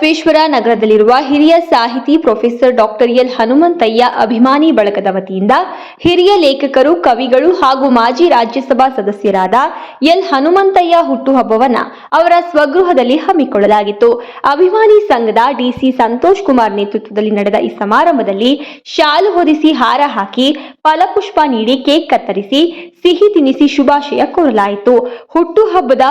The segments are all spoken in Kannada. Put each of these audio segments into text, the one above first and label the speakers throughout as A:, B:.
A: ಬಸವೇಶ್ವರ ನಗರದಲ್ಲಿರುವ ಹಿರಿಯ ಸಾಹಿತಿ ಪ್ರೊಫೆಸರ್ ಡಾಕ್ಟರ್ ಎಲ್ ಹನುಮಂತಯ್ಯ ಅಭಿಮಾನಿ ಬಳಗದ ವತಿಯಿಂದ ಹಿರಿಯ ಲೇಖಕರು, ಕವಿಗಳು ಹಾಗೂ ಮಾಜಿ ರಾಜ್ಯಸಭಾ ಸದಸ್ಯರಾದ ಎಲ್ ಹನುಮಂತಯ್ಯ ಹುಟ್ಟುಹಬ್ಬವನ್ನ ಅವರ ಸ್ವಗೃಹದಲ್ಲಿ ಹಮ್ಮಿಕೊಳ್ಳಲಾಗಿತ್ತು. ಅಭಿಮಾನಿ ಸಂಘದ ಡಿಸಿ ಸಂತೋಷ್ ಕುಮಾರ್ ನೇತೃತ್ವದಲ್ಲಿ ನಡೆದ ಈ ಸಮಾರಂಭದಲ್ಲಿ ಶಾಲು ಹೊದಿಸಿ ಹಾರ ಹಾಕಿ ಫಲಪುಷ್ಪ ನೀಡಿ ಕೇಕ್ ಕತ್ತರಿಸಿ ಸಿಹಿ ತಿನಿಸಿ ಶುಭಾಶಯ ಕೋರಲಾಯಿತು. ಹುಟ್ಟುಹಬ್ಬದ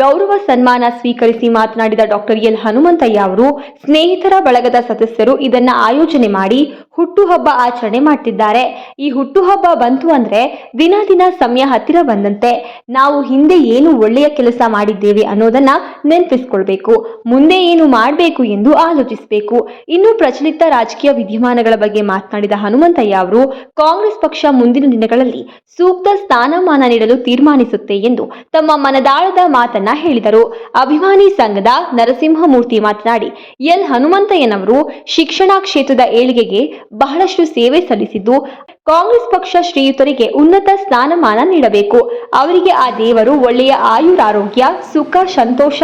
A: ಗೌರವ ಸನ್ಮಾನ ಸ್ವೀಕರಿಸಿ ಮಾತನಾಡಿದ ಡಾಕ್ಟರ್ ಎಲ್ ಹನುಮಂತಯ್ಯ ಅವರು ಸ್ನೇಹಿತರ ಬಳಗದ ಸದಸ್ಯರು ಇದನ್ನ ಆಯೋಜನೆ ಮಾಡಿ ಹುಟ್ಟುಹಬ್ಬ ಆಚರಣೆ ಮಾಡ್ತಿದ್ದಾರೆ. ಈ ಹುಟ್ಟುಹಬ್ಬ ಬಂತು ಅಂದ್ರೆ ದಿನ ದಿನ ಸಮಯ ಹತ್ತಿರ ಬಂದಂತೆ ನಾವು ಹಿಂದೆ ಏನು ಒಳ್ಳೆಯ ಕೆಲಸ ಮಾಡಿದ್ದೇವೆ ಅನ್ನೋದನ್ನ ನೆನಪಿಸ್ಕೊಳ್ಬೇಕು. ಮುಂದೆ ಏನು ಮಾಡಬೇಕು ಎಂದು ಆಲೋಚಿಸಬೇಕು. ಇನ್ನು ಪ್ರಚಲಿತ ರಾಜಕೀಯ ವಿದ್ಯಮಾನಗಳ ಬಗ್ಗೆ ಮಾತನಾಡಿದ ಹನುಮಂತಯ್ಯ ಅವರು, ಕಾಂಗ್ರೆಸ್ ಪಕ್ಷ ಮುಂದಿನ ದಿನಗಳಲ್ಲಿ ಸೂಕ್ತ ಸ್ಥಾನಮಾನ ನೀಡಲು ತೀರ್ಮಾನಿಸುತ್ತೆ ಎಂದು ತಮ್ಮ ಮನದಾಳದ ಮಾತನ್ನ ಹೇಳಿದರು. ಅಭಿಮಾನಿ ಸಂಘದ ನರಸಿಂಹಮೂರ್ತಿ ಮಾತನಾಡಿ, ಎಲ್ ಹನುಮಂತಯ್ಯನವರು ಶಿಕ್ಷಣ ಕ್ಷೇತ್ರದ ಏಳಿಗೆಗೆ ಬಹಳಷ್ಟು ಸೇವೆ ಸಲ್ಲಿಸಿದ್ದು ಕಾಂಗ್ರೆಸ್ ಪಕ್ಷ ಶ್ರೀಯುತರಿಗೆ ಉನ್ನತ ಸ್ಥಾನಮಾನ ನೀಡಬೇಕು. ಅವರಿಗೆ ಆ ದೇವರು ಒಳ್ಳೆಯ ಆಯುರಾರೋಗ್ಯ, ಸುಖ, ಸಂತೋಷ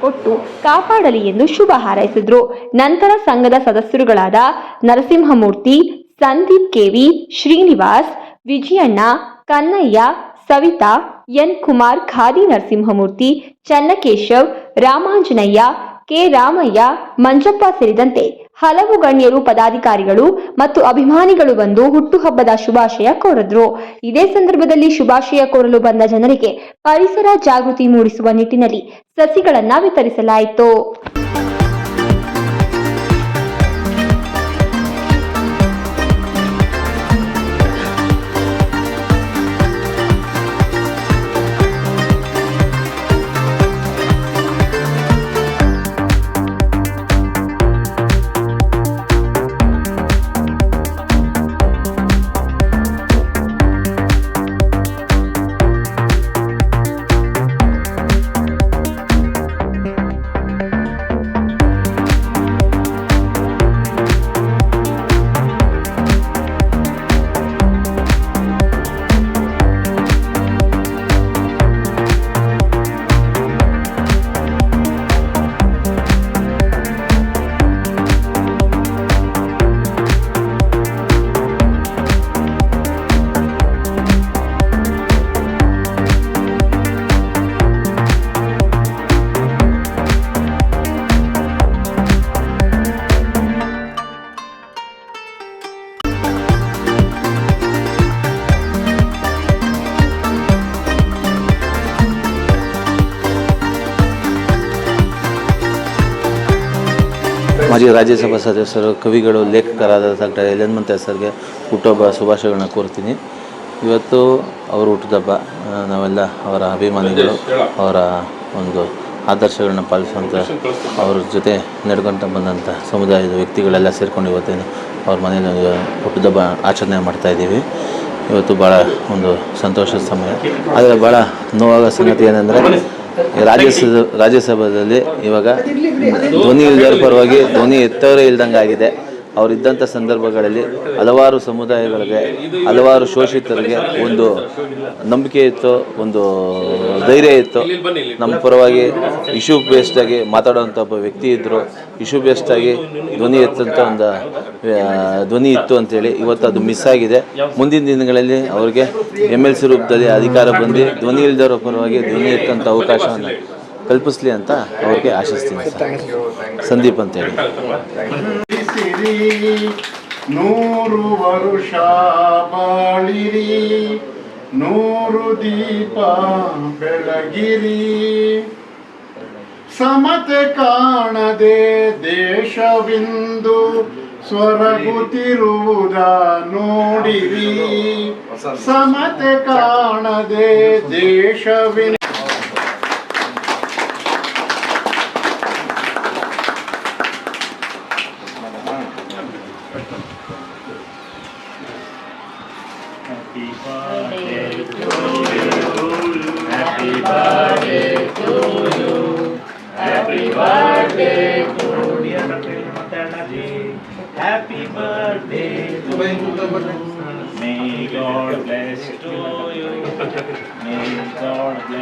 A: ಕೊಟ್ಟು ಕಾಪಾಡಲಿ ಎಂದು ಶುಭ ಹಾರೈಸಿದ್ರು. ನಂತರ ಸಂಘದ ಸದಸ್ಯರುಗಳಾದ Narasimhamurthy, Sandeep KV, Srinivas, Vijayanna, Kannayya, Savitha, N Kumar Khadi Narasimhamurthy, Channakeshav, Ramanjanayya K Ramaiah, Manjappa ಸೇರಿದಂತೆ ಹಲವು ಗಣ್ಯರು, ಪದಾಧಿಕಾರಿಗಳು ಮತ್ತು ಅಭಿಮಾನಿಗಳು ಬಂದು ಹುಟ್ಟುಹಬ್ಬದ ಶುಭಾಶಯ ಕೋರಿದ್ರು. ಇದೇ ಸಂದರ್ಭದಲ್ಲಿ ಶುಭಾಶಯ ಕೋರಲು ಬಂದ ಜನರಿಗೆ ಪರಿಸರ ಜಾಗೃತಿ ಮೂಡಿಸುವ ನಿಟ್ಟಿನಲ್ಲಿ ಸಸಿಗಳನ್ನ ವಿತರಿಸಲಾಯಿತು.
B: ಮಾಜಿ ರಾಜ್ಯಸಭಾ ಸದಸ್ಯರು, ಕವಿಗಳು, ಲೇಖಕರಾದ ಡಾಕ್ಟರ್ ಎಲ್ ಹನುಮಂತ ಸರ್ಗೆ ಹುಟ್ಟುಹಬ್ಬ ಶುಭಾಶಯಗಳನ್ನ ಕೋರ್ತೀನಿ. ಇವತ್ತು ಅವರು ಹುಟ್ಟಿದಬ್ಬ ನಾವೆಲ್ಲ ಅವರ ಅಭಿಮಾನಿಗಳು, ಅವರ ಒಂದು ಆದರ್ಶಗಳನ್ನ ಪಾಲಿಸುವಂಥ ಅವ್ರ ಜೊತೆ ನಡ್ಕೊಂತ ಬಂದಂಥ ಸಮುದಾಯದ ವ್ಯಕ್ತಿಗಳೆಲ್ಲ ಸೇರ್ಕೊಂಡು ಇವತ್ತೇನು ಅವ್ರ ಮನೇಲಿ ಹುಟ್ಟಿದಬ್ಬ ಆಚರಣೆ ಮಾಡ್ತಾಯಿದ್ದೀವಿ ಇವತ್ತು ಭಾಳ ಒಂದು ಸಂತೋಷದ ಸಮಯ. ಆದರೆ ಭಾಳ ನೋವಾಗೋ ಸಂಗತಿ ಏನಂದರೆ ರಾಜ್ಯಸಭಾ ರಾಜ್ಯಸಭೆಯಲ್ಲಿ ಇವಾಗ ಧ್ವನಿ ಇಲ್ದವ್ರ ಪರವಾಗಿ ಧ್ವನಿ ಎತ್ತವರೇ ಇಲ್ದಂಗೆ ಆಗಿದೆ ಅವರಿದ್ದಂಥ ಸಂದರ್ಭಗಳಲ್ಲಿ ಹಲವಾರು ಸಮುದಾಯಗಳಿಗೆ, ಹಲವಾರು ಶೋಷಿತರಿಗೆ ಒಂದು ನಂಬಿಕೆ ಇತ್ತು, ಒಂದು ಧೈರ್ಯ ಇತ್ತು. ನಮ್ಮ ಪರವಾಗಿ ಇಶ್ಯೂ ಬೇಸ್ಡಾಗಿ ಮಾತಾಡುವಂಥ ಒಬ್ಬ ವ್ಯಕ್ತಿ ಇದ್ದರು ಇಶ್ಯೂ ಬೇಸ್ಡಾಗಿ ಧ್ವನಿ ಎತ್ತಂಥ ಒಂದು ಧ್ವನಿ ಇತ್ತು ಅಂತೇಳಿ ಇವತ್ತು ಅದು ಮಿಸ್ ಆಗಿದೆ. ಮುಂದಿನ ದಿನಗಳಲ್ಲಿ ಅವ್ರಿಗೆ ಎಂ ಎಲ್ ಸಿ ರೂಪದಲ್ಲಿ ಅಧಿಕಾರ ಬಂದು ಧ್ವನಿ ಇಲ್ದವರ ಪರವಾಗಿ ಧ್ವನಿ ಎತ್ತಂಥ ಅವಕಾಶವನ್ನು ಕಲ್ಪಿಸಲಿ ಅಂತ ಅವ್ರಿಗೆ ಆಶಿಸ್ತೀನಿ ಸಂದೀಪ್ ಅಂತೇಳಿ.
C: ಸಿರಿ ನೂರು ವರುಷ ಬಾಳಿರಿ ನೂರು ದೀಪ ಬೆಳಗಿರಿ. ಸಮತೆ ಕಾಣದೆ ದೇಶವಿಂದು ಸ್ವರಗುತ್ತಿರುವುದ ನೋಡಿರಿ. ಸಮತೆ ಕಾಣದೆ ದೇಶವಿಂದು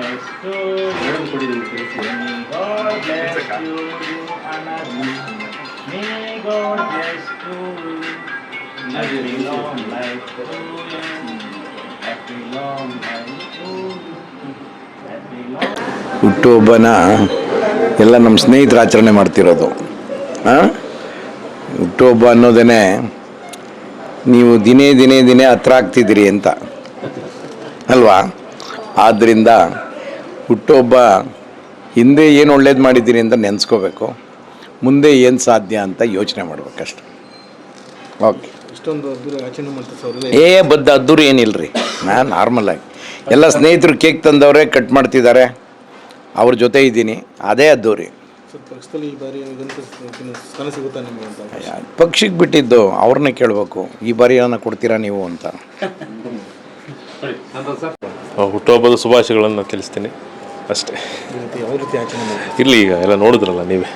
D: ಎಷ್ಟು ಎಲ್ಲ ನಮ್ಮ ಸ್ನೇಹಿತರ ಆಚರಣೆ ಮಾಡ್ತಿರೋದು. ಹುಟ್ಟು ಹಬ್ಬ ಅನ್ನೋದೇ ನೀವು ದಿನೇ ದಿನೇ ದಿನೇ ಹತ್ರ ಆಗ್ತಿದ್ದೀರಿ ಅಂತ. ಅಲ್ವಾ? ಆದ್ದರಿಂದ ಹುಟ್ಟುಹಬ್ಬ ಹಿಂದೆ ಏನು ಒಳ್ಳೇದು ಮಾಡಿದ್ದೀರಿ ಅಂತ ನೆನೆಸ್ಕೋಬೇಕು. ಮುಂದೆ ಏನು ಸಾಧ್ಯ ಅಂತ ಯೋಚನೆ ಮಾಡ್ಬೇಕಷ್ಟೆ. ಓಕೆ. ಏ ಬದ್ದ ಅದ್ದೂರಿ ರೀ ನಾನು ನಾರ್ಮಲಾಗಿ ಎಲ್ಲ ಸ್ನೇಹಿತರು ಕೇಕ್ ತಂದವರೇ ಕಟ್ ಮಾಡ್ತಿದ್ದಾರೆ. ಅವ್ರ ಜೊತೆ ಇದ್ದೀನಿ. ಅದೇ ಅದ್ದೂರಿ.
E: ಸರ್ ಪಕ್ಷದಲ್ಲಿ ಈ ಬಾರಿ ಇದಂತ ಸ್ಥಾನ ಸಿಗುತ್ತಾ ನಿಮಗೆ ಅಂತ?
D: ಪಕ್ಷಿಗೆ ಬಿಟ್ಟಿದ್ದು ಅವ್ರನ್ನ ಕೇಳಬೇಕು. ಈ ಬಾರಿ ಏನನ್ನ ಕೊಡ್ತೀರಾ ನೀವು ಅಂತ.
F: ಹುಟ್ಟುಹಬ್ಬದ ಶುಭಾಶಯಗಳನ್ನು ತಿಳಿಸ್ತೀನಿ. ಅಷ್ಟೇ. ಇರಲಿ ಈಗ ಎಲ್ಲ ನೋಡಿದ್ರಲ್ಲ ನೀವೇ.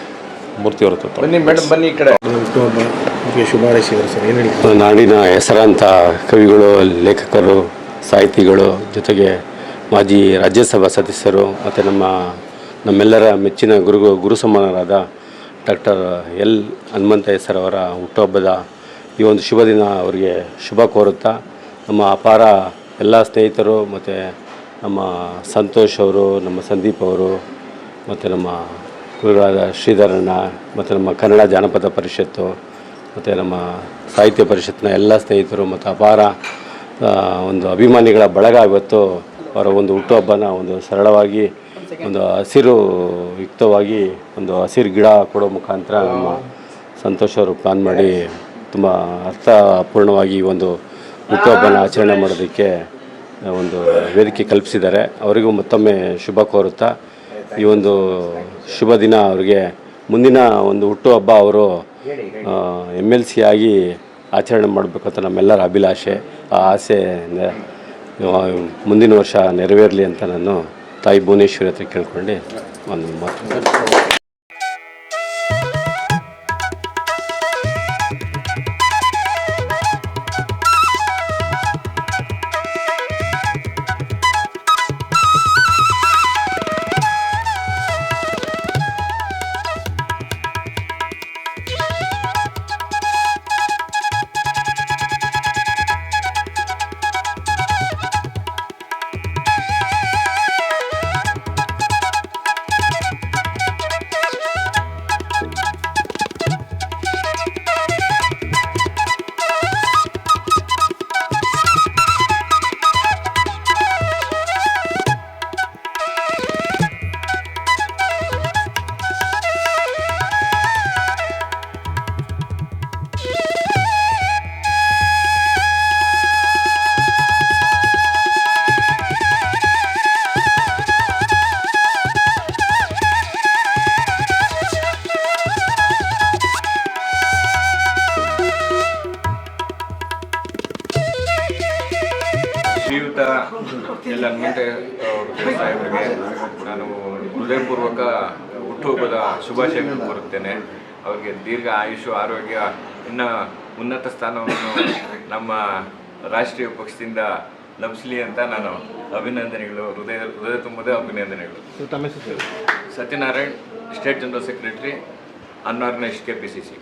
F: ಮೂರ್ತಿಯವರ ಹೊರತು
D: ಬನ್ನಿ ಮೇಡಮ್ ಬನ್ನಿ ಈ ಕಡೆ.
E: ಸರ್ ಏನು ಹೇಳಿ
G: ನಾಡಿನ ಹೆಸರಾಂತ ಕವಿಗಳು ಲೇಖಕರು ಸಾಹಿತಿಗಳು ಜೊತೆಗೆ ಮಾಜಿ ರಾಜ್ಯಸಭಾ ಸದಸ್ಯರು ಮತ್ತು ನಮ್ಮ ನಮ್ಮೆಲ್ಲರ ಮೆಚ್ಚಿನ ಗುರು ಗುರು ಸಮಾನರಾದ ಡಾಕ್ಟರ್ ಎಲ್ ಹನುಮಂತಯ್ಯ ಸರ್ ಅವರ ಹುಟ್ಟುಹಬ್ಬದ ಈ ಒಂದು ಶುಭ ದಿನ ಅವರಿಗೆ ಶುಭ ಕೋರುತ್ತಾ ನಮ್ಮ ಅಪಾರ ಎಲ್ಲ ಸ್ನೇಹಿತರು ಮತ್ತು ನಮ್ಮ ಸಂತೋಷ್ ಅವರು, ನಮ್ಮ ಸಂದೀಪ್ ಅವರು, ಮತ್ತು ನಮ್ಮ ಗುರುಗಳಾದ ಶ್ರೀಧರಣ್ಣ, ಮತ್ತು ನಮ್ಮ ಕನ್ನಡ ಜಾನಪದ ಪರಿಷತ್ತು, ಮತ್ತು ನಮ್ಮ ಸಾಹಿತ್ಯ ಪರಿಷತ್ತಿನ ಎಲ್ಲ ಸ್ನೇಹಿತರು ಮತ್ತು ಅಪಾರ ಒಂದು ಅಭಿಮಾನಿಗಳ ಬಳಗ ಇವತ್ತು ಅವರ ಒಂದು ಹುಟ್ಟುಹಬ್ಬನ ಒಂದು ಸರಳವಾಗಿ ಒಂದು ಹಸಿರು ಯುಕ್ತವಾಗಿ ಒಂದು ಹಸಿರು ಗಿಡ ಕೊಡೋ ಮುಖಾಂತರ ನಮ್ಮ ಸಂತೋಷ ಅವರು ಪ್ಲಾನ್ ಮಾಡಿ ತುಂಬ ಅರ್ಥಪೂರ್ಣವಾಗಿ ಒಂದು ಹುಟ್ಟುಹಬ್ಬನ ಆಚರಣೆ ಮಾಡೋದಕ್ಕೆ ಒಂದು ವೇದಿಕೆ ಕಲ್ಪಿಸಿದ್ದಾರೆ. ಅವರಿಗೂ ಮತ್ತೊಮ್ಮೆ ಶುಭ ಕೋರುತ್ತಾ, ಈ ಒಂದು ಶುಭ ದಿನ ಅವರಿಗೆ. ಮುಂದಿನ ಒಂದು ಹುಟ್ಟುಹಬ್ಬ ಅವರು ಎಂ ಎಲ್ ಸಿ ಆಗಿ ಆಚರಣೆ ಮಾಡಬೇಕು ಅಂತ ನಮ್ಮೆಲ್ಲರ ಅಭಿಲಾಷೆ. ಆ ಆಸೆ ಮುಂದಿನ ವರ್ಷ ನೆರವೇರಲಿ ಅಂತ ನಾನು ತಾಯಿ ಭುವನೇಶ್ವರಿ ಹತ್ರ ಕೇಳ್ಕೊಂಡು ಒಂದು ಮಾತು.
H: ಎಲ್ ಹನುಮಂತೆ ಅವರು ಸಾಹೇಬರಿಗೆ ನಾನು ಹೃದಯಪೂರ್ವಕ ಹುಟ್ಟುಹಬ್ಬದ ಶುಭಾಶಯಗಳು ಕೋರುತ್ತೇನೆ. ಅವರಿಗೆ ದೀರ್ಘ ಆಯುಷು ಆರೋಗ್ಯ ಇನ್ನ ಉನ್ನತ ಸ್ಥಾನವನ್ನು ನಮ್ಮ ರಾಷ್ಟ್ರೀಯ ಪಕ್ಷದಿಂದ ಲಭಿಸಲಿ ಅಂತ ನಾನು ಅಭಿನಂದನೆಗಳು ಹೃದಯ ಹೃದಯ ತುಂಬದ ಅಭಿನಂದನೆಗಳು. Satyanarayan. State general secretary unorganised K P C C.